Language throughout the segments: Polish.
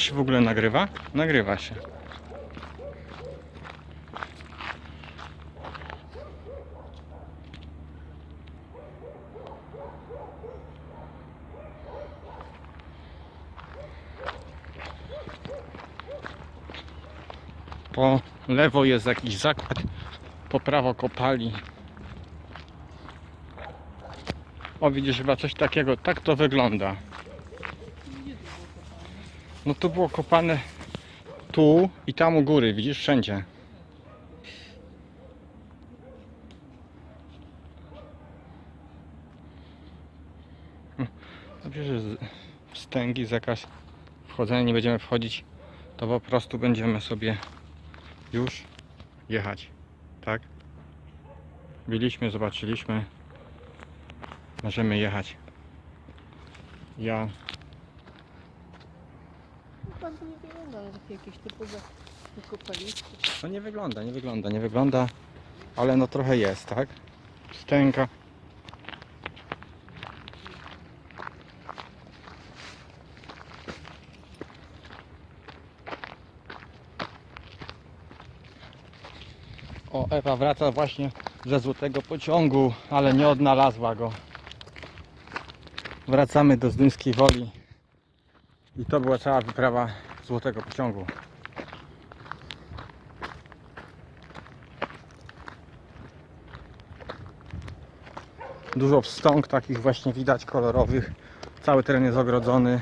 Czy w ogóle nagrywa? Nagrywa się. Po lewo jest jakiś zakład, po prawo kopali. O widzisz chyba coś takiego, tak to wygląda. No tu było kopane tu i tam u góry, widzisz wszędzie. Dobrze, że z- wstęgi, zakaz wchodzenia, nie będziemy wchodzić, to po prostu będziemy sobie już jechać, tak? Byliśmy, zobaczyliśmy, możemy jechać. Ja To nie wygląda na takie jakieś typowe wykopalisko. No nie wygląda, nie wygląda, nie wygląda, ale no trochę jest, tak? Wstęga. O, Ewa wraca właśnie ze złotego pociągu, ale nie odnalazła go. Wracamy do Zduńskiej Woli. I to była cała wyprawa złotego pociągu. Dużo wstąg takich właśnie widać kolorowych. Cały teren jest ogrodzony.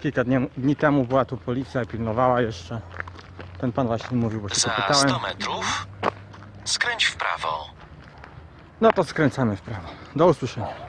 Kilka dni, dni temu była tu policja i pilnowała jeszcze. Ten pan właśnie mówił, bo się Za popytałem. 100 metrów skręć w prawo. No to skręcamy w prawo. Do usłyszenia.